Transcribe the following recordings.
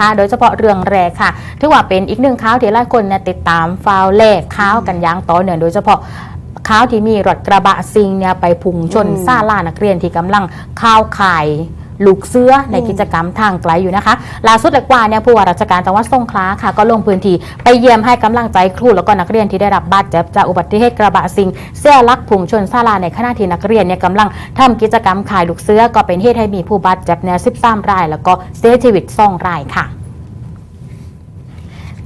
ค่ะโดยเฉพาะเรื่องแรกค่ะถือว่าเป็นอีกหนึ่งข่าวที่หลายคนเนี่ยติดตามฟาวแรกข่าวกันอย่างต่อเนื่องโดยเฉพาะข่าวที่มีรถกระบะซิงเนี่ยไปพุ่งชนอืมซาลานักเรียนที่กำลังข้าวไข่ ลูกเสื้อในกิจกรรมทางไกลอยู่นะคะล่าสุดเลยกว่าเนี่ยผู้ว่าราชการจังหวัดสงขลาค่ะ ก็ลงพื้นที่ไปเยี่ยมให้กำลังใจครูแล้วก็นักเรียนที่ได้รับบาดเจ็บจากอุบัติเหตุกระบะซิงเสื้อลักพุ่งชนซาลาในขณะที่นักเรียนเนี่ยกำลังทำกิจกรรมขายลูกเสื้อก็เป็นเหตุให้มีผู้บาดเจ็บเนี่ย13 ราย แล้วก็เสียชีวิต2รายค่ะ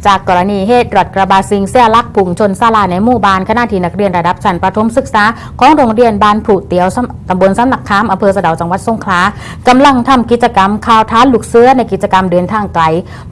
จากกรณีเหตุรถกระบะซิงเสียลักพุ่งชนศาลาในหมู่บ้านขณะที่นักเรียนระดับชั้นประถมศึกษา ของโรงเรียนบ้านผุเตียวตำบลซ้ำนักค้ามอำเภอสะดาจังหวัดสงขลากำลังทำกิจกรรมข่าวท้าลูกเสื้อในกิจกรรมเดินทางไกล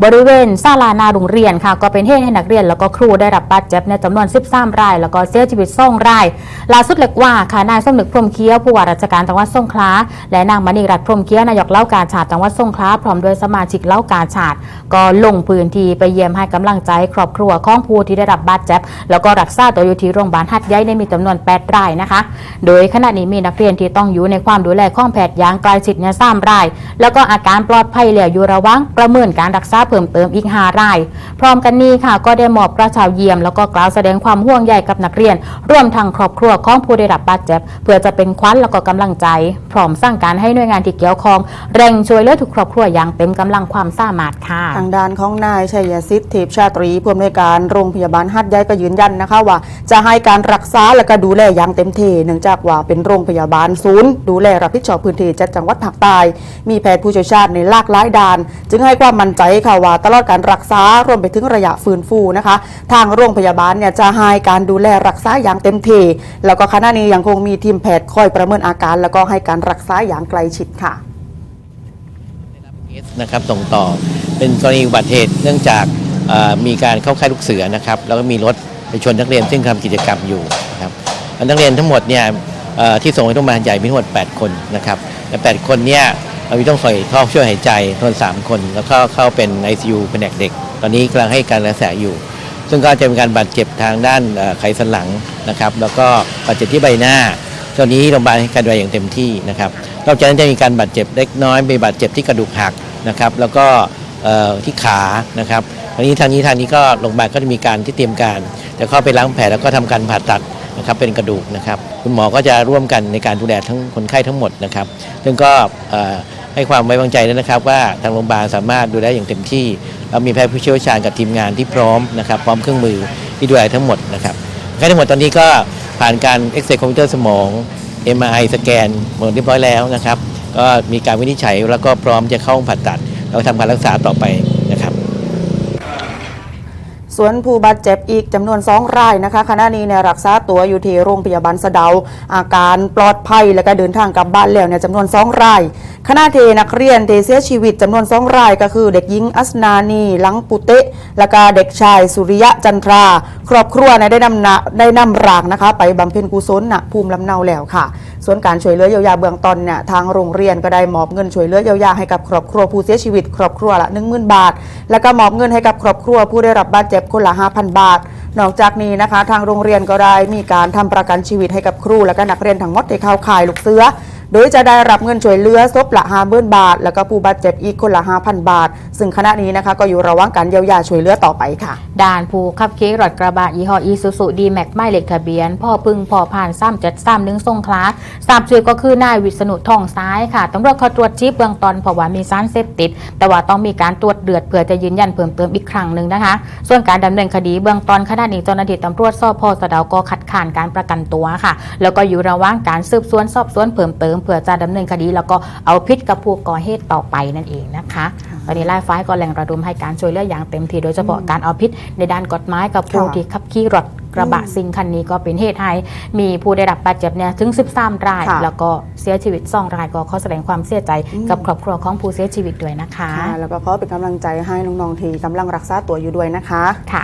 บริเวณศาลานาโรงเรียนค่ะ ก็เป็นเหตุให้นักเรียนแล้วก็ครูได้รับบาดเจ็บในจำนวน 13 ราย แล้วก็เสียชีวิต2รายล่าสุดเล็กว่าค่ะนายสมนึกพรมเคี้ยวผู้ว่าราชการจังหวัดสงขลาและนางมณีรัตน์พรมเคี้ยวนายกเล่ากาชาติจังหวัดสงขลาพร้อมด้วยสมาชิกเล่ากาชาติก็ลงพื้นที่ไปเยี่ยมให้กำลังใจครอบครัวของผู้ที่ได้รับบาดเจ็บ แล้วก็รักษาตัวอยู่ที่โรงพยาบาลหัดใหญ่ในมีจำนวน8รายนะคะ โดยขณะนี้มีนักเรียนที่ต้องอยู่ในความดูแลของแพทย์อย่างใกล้ชิดเนี่ยสามราย แล้วก็อาการปลอดภัยแล้วอยู่ระว่างประเมินการรักษาเพิ่มเติมอีก5ราย พร้อมกันนี้ค่ะ ก็ได้มอบกระเช้าเยี่ยม แล้วก็กล่าวแสดงความห่วงใยกับนักเรียน ร่วมทางครอบครัวของผู้ได้รับบาดเจ็บ เพื่อจะเป็นขวัญแล้วก็กำลังใจ พร้อมสร้างการให้หน่วยงานที่เกี่ยวข้องเร่งช่วยเหลือทุกครอบครัวอย่างเต็มกำลังความสามารถค่ะทางด้านของนายชัยสิทธิ์พชาตรีผู้อำนวยการโรงพยาบาลหัดใหญ่ก็ยืนยันนะคะว่า จะให้การรักษาและก็ดูแลอย่างเต็มที่เนื่องจากว่าเป็นโรงพยาบาลศูนย์ดูแลรับผิดชอบพื้นที่จัดจังหวัดภาคใต้มีแพทย์ผู้เชี่ยวชาญในหลากหลายด้าน จึงให้ความมั่นใจค่ะว่าตลอดการรักษารวมไปถึงระยะฟื้นฟูนะคะ ทางโรงพยาบาลเนี่ยจะให้การดูแลรักษาอย่างเต็มที่แล้วก็ขณะนี้ยังคงมีทีมแพทย์คอยประเมินอาการ แล้วก็ให้การรักษาอย่างใกล้ชิดค่ะเคสนะครับส่งต่อเป็นกรณีอุบัติเหตุเนื่องจาก มีการเข้าค่ายลูกเสือนะครับแล้วก็มีรถไปชนนักเรียนซึ่งทำกิจกรรมอยู่นะครับนักเรียนทั้งหมดเนี่ยที่ส่งไปโรงพยาบาลใหญ่มีทั้งหมด 8 คนนะครับและ8คนเนี่ยมีต้องใส่ท่อช่วยหายใจทน 3 คน แล้วก็เข้าเป็น ICU แผนกเด็ก ตอนนี้กำลังให้การรักษาอยู่ ซึ่งก็จะมีการบาดเจ็บทางด้านไขสันหลังนะครับ แล้วก็บาดเจ็บที่ใบหน้าตอนนี้โรงพยาบาลให้การดูแลอย่างเต็มที่นะครับนอกจากนั้นจะมีการบาดเจ็บเล็กน้อยมีบาดเจ็บที่กระดูกหักนะครับ แล้วก็ที่ขานะครับ ทางนี้ทางนี้ทางนี้ก็โรงพยาบาลก็จะมีการที่เตรียมการ จะเข้าไปล้างแผลแล้วก็ทำการผ่าตัดนะครับเป็นกระดูกนะครับคุณหมอก็จะร่วมกันในการดูแลทั้งคนไข้ทั้งหมดนะครับ ซึ่งก็เอ่อให้ความไว้วางใจด้วยนะครับ ว่าทางโรงพยาบาลสามารถดูแลอย่างเต็มที่เรามีแพทย์ผู้เชี่ยวชาญกับทีมงานที่พร้อมนะครับพร้อมเครื่องมือที่ดูแลทั้งหมดนะครับคนไข้ทั้งหมดตอนนี้ก็ผ่านการเอ็กซเรย์คอมพิวเตอร์สมอง MRI สแกนหมดเรียบร้อยแล้วนะครับ ก็มีการวินิจฉัยแล้วก็พร้อมจะเข้าห้องผ่าตัดแล้วทำการรักษาต่อไปนะครับ ส่วนผู้บาดเจ็บอีกจำนวน2รายนะคะขณะนี้เนี่ยรักษาตัวอยู่ที่โรงพยาบาลสะเดา อาการปลอดภัยและก็เดินทางกลับบ้านแล้วเนี่ยจำนวน2รายขณะเทนักเรียนเทเสียชีวิตจำนวน2รายก็คือ เด็กหญิงอัสนานีลังปุเตะและก็เด็กชายสุริยะจันทรา ครอบครัวเนี่ยได้นำนะได้นำร่างนะคะ ไปบำเพ็ญกุศลณภูมิลำเนาแล้วค่ะ ส่วนการช่วยเหลือเยียวยาเบื้องต้นเนี่ยทางโรงเรียนก็ได้มอบเงินช่วยเหลือเยียวยาให้กับครอบครัวผู้เสียชีวิต ครอบครัวละ10,000 บาท แล้วก็มอบเงินให้กับครอบครัวผู้ได้รับบาดเจ็บคนละ 5,000 บาท นอกจากนี้นะคะ ทางโรงเรียนก็ได้มีการทำประกันชีวิตให้กับครูและก็นักเรียนทั้งหมดที่เข้าข่ายลูกเสือ โดยจะได้รับเงินช่วยเหลือศพละ50,000บาท แล้วก็ผู้บาดเจ็บอีกคนละ5,000บาท ซึ่งคณะนี้นะคะก็อยู่ระหว่างการเยียวยาช่วยเหลือต่อไปค่ะ ด่านผู้ขับขี่รถกระบะยี่ห้ออีซูซูดีแม็กไม่เหล็กทะเบียน พ่อพึ่งพ่อผ่านซ้ำจัดซ้ำหนึ่งทรงคลาสทราบชื่อก็คือนายวิษณุทองซ้ายค่ะตำรวจเขาตรวจชี้เบื้องต้นเพราะว่ามีสารเสพติด แต่ว่าต้องมีการตรวจเดือดเพื่อจะยืนยันเพิ่มเติมอีกครั้งหนึ่งนะคะ ส่วนการดำเนินคดีเบื้องต้นขณะนี้เจ้าหน้าที่ตำรวจสพสะดาก็คัดค้านการประกันตัวค่ะ แล้วก็อยู่ระหว่างการสืบสวนสอบสวนเพิ่มเติมเพื่อจะดำเนินคดี แล้วก็เอาผิดกับผู้ก่อเหตุต่อไปนั่นเองนะคะตอนนี้ไล่ฟ้ายก็แหล่งระดมให้การช่วยเหลืออย่างเต็มที่โดยเฉพาะการเอาผิดในด้านกฎหมายกับผู้ค่ะที่ขับขี่รถกระบะอืมซิงคันนี้ก็เป็นเหตุให้มีผู้ได้รับบาดเจ็บเนี่ยถึง 13 รายค่ะแล้วก็เสียชีวิต2รายก็ขอแสดงความเสียใจอืมกับครอบครัวของผู้เสียชีวิตด้วยนะคะค่ะแล้วก็ขอเป็นกำลังใจให้น้องๆที่กำลังรักษาตัวอยู่ด้วยนะคะค่ะ